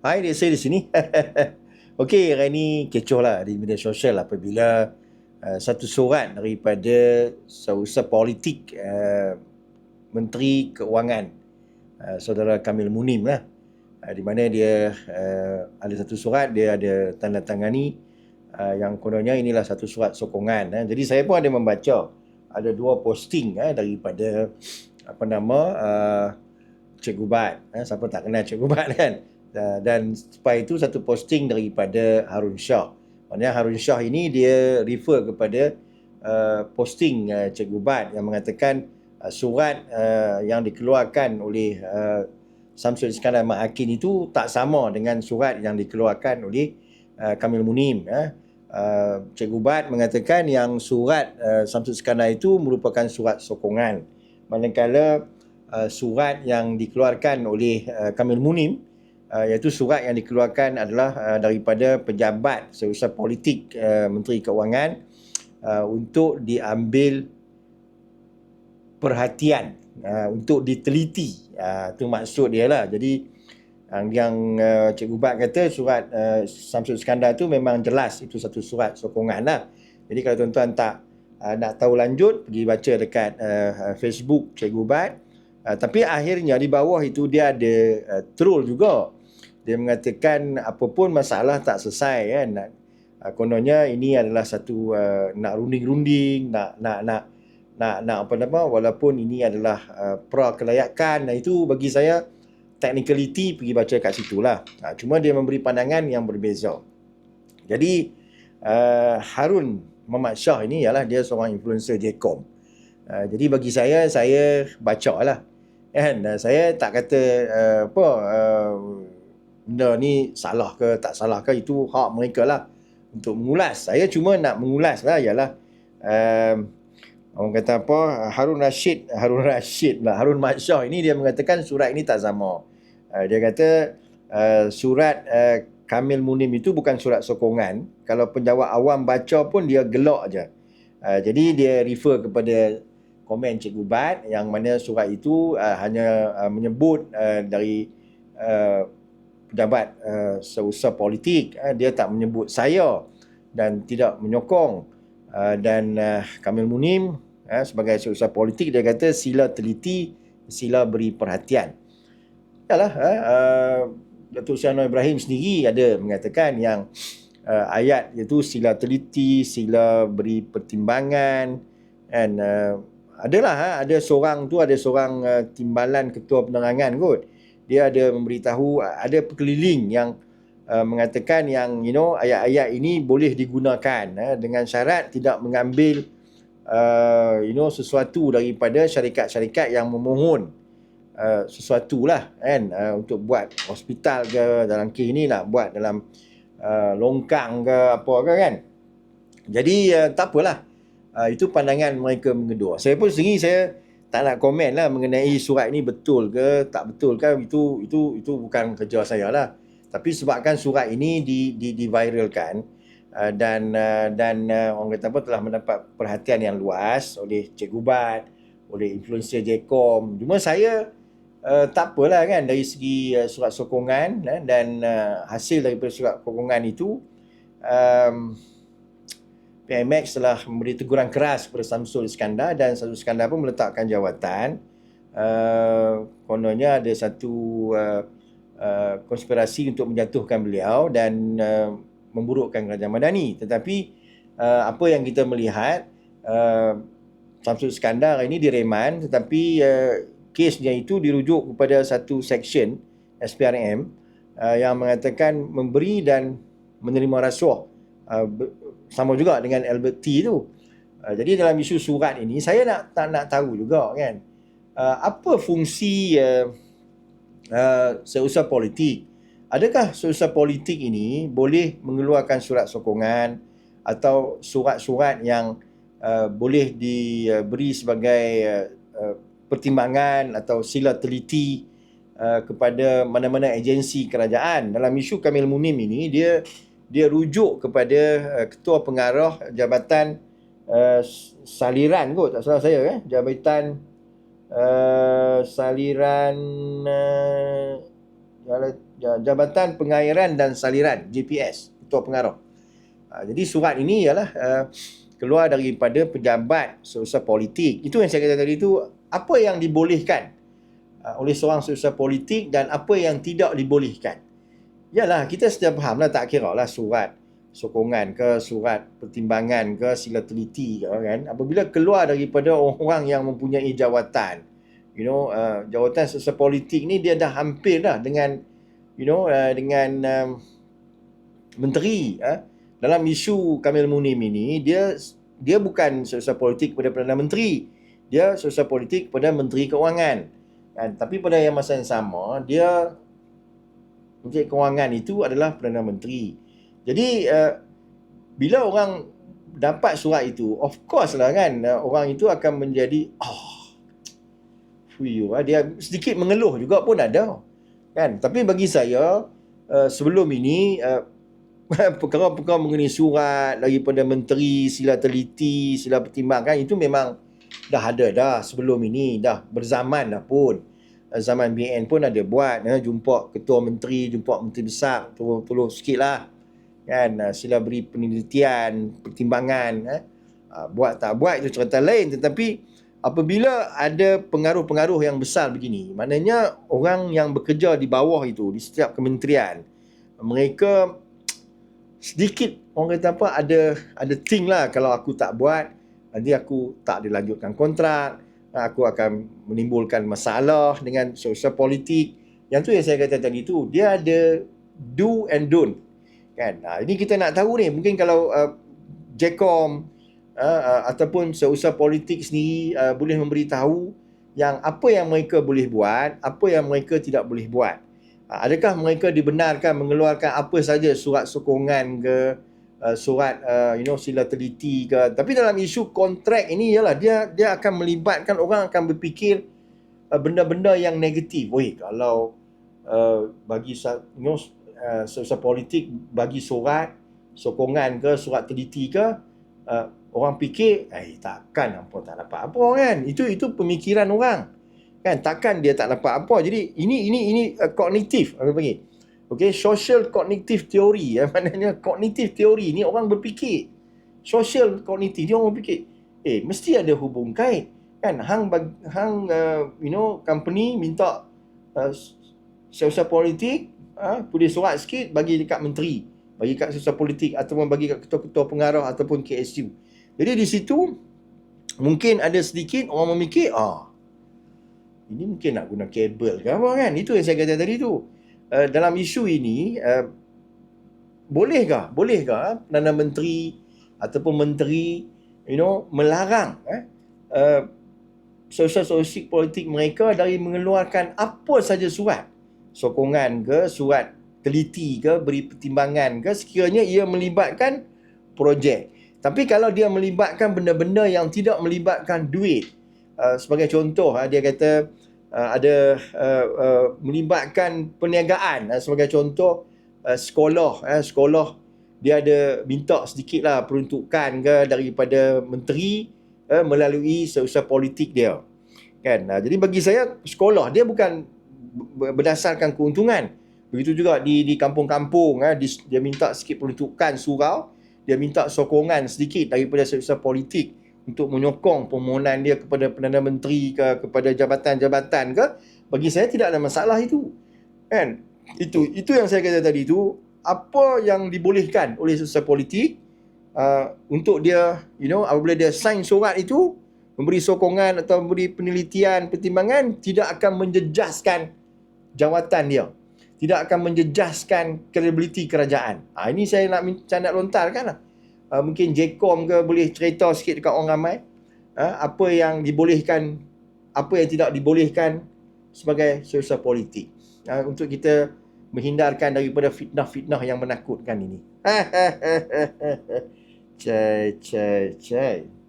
Hai, dia saya di sini. Okey, hari ini kecoh lah di media sosial apabila uh, satu surat daripada seusaha politik uh, Menteri Keuangan uh, Saudara Kamil Munim lah. Uh, di mana dia uh, ada satu surat, dia ada tanda tangani uh, yang kononnya inilah satu surat sokongan. Uh. Jadi saya pun ada membaca ada dua posting uh, daripada apa nama uh, Cikgu Bat. Uh, siapa tak kenal Cikgu Bat kan? Uh, dan supaya itu satu posting daripada Harun Shah. Maksudnya Harun Shah ini dia refer kepada uh, posting uh, Cikgu Bat yang mengatakan uh, surat uh, yang dikeluarkan oleh uh, Samsul Iskandar Ma'akin itu tak sama dengan surat yang dikeluarkan oleh uh, Kamil Munim. Uh, Cikgu Bat mengatakan yang surat uh, Samsul Iskandar itu merupakan surat sokongan. Manakala uh, surat yang dikeluarkan oleh uh, Kamil Munim uh, iaitu surat yang dikeluarkan adalah uh, daripada pejabat seusaha politik uh, Menteri Keuangan uh, untuk diambil perhatian uh, untuk diteliti. Itu maksud dia lah. Jadi yang, yang uh, Cikgu Bat kata surat uh, Samsul Iskandar tu memang jelas itu satu surat sokongan lah. Jadi kalau tuan-tuan tak uh, nak tahu lanjut pergi baca dekat uh, Facebook Cikgu Bat. Uh, tapi akhirnya di bawah itu dia ada uh, troll juga dia mengatakan apapun masalah tak selesai kan nak uh, kononnya ini adalah satu uh, nak runding-runding nak nak nak nak nak apa nama walaupun ini adalah uh, pra kelayakan dan itu bagi saya technicality pergi baca kat situ lah. Uh, cuma dia memberi pandangan yang berbeza. Jadi uh, Harun Muhammad Shah ini ialah dia seorang influencer Jcom. Uh, jadi bagi saya saya baca lah. Kan? Uh, saya tak kata uh, apa uh, benda ni salah ke tak salah ke itu hak mereka lah untuk mengulas. Saya cuma nak mengulas lah ialah um, orang kata apa Harun Rashid Harun Rashid lah Harun Madsyah ini dia mengatakan surat ini tak sama. Uh, dia kata uh, surat uh, Kamil Munim itu bukan surat sokongan. Kalau penjawat awam baca pun dia gelak je. Uh, jadi dia refer kepada komen Cikgu Bat yang mana surat itu uh, hanya uh, menyebut uh, dari uh, pejabat uh, seusaha politik uh, dia tak menyebut saya dan tidak menyokong. Uh, dan uh, Kamil Munim uh, sebagai seusaha politik dia kata sila teliti sila beri perhatian. Yalah uh, Datuk Syahno Ibrahim sendiri ada mengatakan yang uh, ayat iaitu sila teliti sila beri pertimbangan dan uh, adalah ha, ada seorang tu ada seorang uh, timbalan ketua penerangan kot dia ada memberitahu ada pekeliling yang uh, mengatakan yang you know ayat-ayat ini boleh digunakan uh, dengan syarat tidak mengambil uh, you know sesuatu daripada syarikat-syarikat yang memohon uh, sesuatu lah kan? Uh, untuk buat hospital ke dalam kes ni nak buat dalam uh, longkang ke apa ke kan? Jadi uh, tak apalah. Uh, itu pandangan mereka mengedua saya pun sendiri saya tak nak komen lah mengenai surat ini betul ke tak betul kan. Itu itu itu bukan kerja saya lah. Tapi sebabkan surat ini di di diviralkan uh, dan uh, dan uh, orang kata apa telah mendapat perhatian yang luas oleh Cikgu Bat oleh influencer Jcom cuma saya uh, tak apalah kan dari segi uh, surat sokongan uh, dan uh, hasil daripada surat sokongan itu um, PMX telah memberi teguran keras kepada Samsul Iskandar dan Samsul Iskandar pun meletakkan jawatan. Uh, kononnya ada satu uh, uh, konspirasi untuk menjatuhkan beliau dan uh, memburukkan kerajaan Madani. Tetapi uh, apa yang kita melihat uh, Samsul Iskandar ini direman tetapi uh, kesnya itu dirujuk kepada satu section SPRM uh, yang mengatakan memberi dan menerima rasuah uh, sama juga dengan Albert T tu. Uh, jadi dalam isu surat ini saya nak tak nak tahu juga kan uh, apa fungsi uh, uh, seusaha politik. Adakah seusaha politik ini boleh mengeluarkan surat sokongan atau surat-surat yang uh, boleh diberi sebagai uh, uh, pertimbangan atau sila teliti uh, kepada mana-mana agensi kerajaan dalam isu Kamil Munim ini dia dia rujuk kepada uh, ketua pengarah jabatan uh, saliran kot tak salah saya eh. Jabatan uh, saliran uh, Jabatan Pengairan dan Saliran JPS Ketua Pengarah. Uh, jadi surat ini ialah uh, keluar daripada pejabat sosial politik. Itu yang saya kata tadi itu apa yang dibolehkan uh, oleh seorang sosial politik dan apa yang tidak dibolehkan Yalah, kita sudah faham lah tak kira lah surat sokongan ke surat pertimbangan ke sila teliti ke kan. Apabila keluar daripada orang yang mempunyai jawatan, you know, uh, jawatan sosial politik ni dia dah hampir dah dengan, you know, uh, dengan um, menteri. Uh. Dalam isu Kamil Munim ini, dia dia bukan sosial politik kepada Perdana Menteri. Dia sosial politik kepada Menteri Keuangan. Kan? Tapi pada yang masa yang sama, dia Menteri Kewangan itu adalah Perdana Menteri. Jadi uh, bila orang dapat surat itu, of course lah kan, uh, orang itu akan menjadi oh, fuyu, uh, dia sedikit mengeluh juga pun ada. Kan? Tapi bagi saya, uh, sebelum ini, uh, perkara-perkara mengenai surat daripada menteri, sila teliti, sila pertimbangkan, itu memang dah ada dah sebelum ini, dah berzaman dah pun zaman BN pun ada buat eh, jumpa ketua menteri jumpa menteri besar tolong tolong sikitlah. Kan uh, sila beri penelitian pertimbangan eh. uh, buat tak buat itu cerita lain. Tetapi apabila ada pengaruh-pengaruh yang besar begini maknanya orang yang bekerja di bawah itu di setiap kementerian mereka sedikit orang kata apa ada ada thing lah kalau aku tak buat nanti aku tak dilanjutkan kontrak aku akan menimbulkan masalah dengan sosial politik. Yang tu yang saya kata tadi tu, dia ada do and don't. Kan? Ha, ini kita nak tahu ni, mungkin kalau uh, JECOM uh, uh, ataupun sosial politik sendiri uh, boleh memberitahu yang apa yang mereka boleh buat, apa yang mereka tidak boleh buat. Uh, adakah mereka dibenarkan mengeluarkan apa saja surat sokongan ke, uh, surat uh, you know sila teliti ke. Tapi dalam isu kontrak ini ialah dia dia akan melibatkan orang akan berfikir uh, benda-benda yang negatif. Oi kalau uh, bagi you know uh, politik bagi surat sokongan ke surat teliti ke uh, orang fikir eh takkan apa tak dapat apa kan? Itu itu pemikiran orang. Kan? Takkan dia tak dapat apa. Jadi ini ini ini uh, kognitif apa panggil Okay, social cognitive theory. Yang maknanya cognitive theory ni orang berfikir. Social cognitive dia orang berfikir. Eh, mesti ada hubung kait. Kan, hang, bag, hang uh, you know, company minta uh, sosial politik, uh, boleh surat sikit bagi dekat menteri. Bagi dekat sosial politik ataupun bagi dekat ketua-ketua pengarah ataupun KSU. Jadi di situ, mungkin ada sedikit orang memikir, ah, ini mungkin nak guna kabel ke apa kan? Itu yang saya kata tadi tu. Uh, dalam isu ini uh, bolehkah bolehkah perdana menteri ataupun menteri you know melarang eh uh, sosial-sosial politik mereka dari mengeluarkan apa saja surat? Sokongan ke surat teliti ke beri pertimbangan ke sekiranya ia melibatkan projek. Tapi kalau dia melibatkan benda-benda yang tidak melibatkan duit uh, sebagai contoh uh, dia kata uh, ada uh, uh, melibatkan perniagaan. Uh, sebagai contoh uh, sekolah uh, sekolah dia ada minta sedikit lah peruntukan ke daripada menteri uh, melalui sosial politik dia. Kan? Uh, jadi bagi saya sekolah dia bukan berdasarkan keuntungan. Begitu juga di di kampung-kampung uh, dia minta sikit peruntukan surau dia minta sokongan sedikit daripada sosial politik untuk menyokong permohonan dia kepada Perdana Menteri ke kepada jabatan-jabatan ke bagi saya tidak ada masalah itu. Kan? Itu itu yang saya kata tadi itu apa yang dibolehkan oleh sosial politik uh, untuk dia you know apabila dia sign surat itu memberi sokongan atau memberi penelitian pertimbangan tidak akan menjejaskan jawatan dia. Tidak akan menjejaskan kredibiliti kerajaan. Ha, ini saya nak saya nak lontarkan lah uh, mungkin Jcom ke boleh cerita sikit dekat orang ramai uh, apa yang dibolehkan apa yang tidak dibolehkan sebagai sosial politik uh, untuk kita menghindarkan daripada fitnah-fitnah yang menakutkan ini. Cai, cai, cai.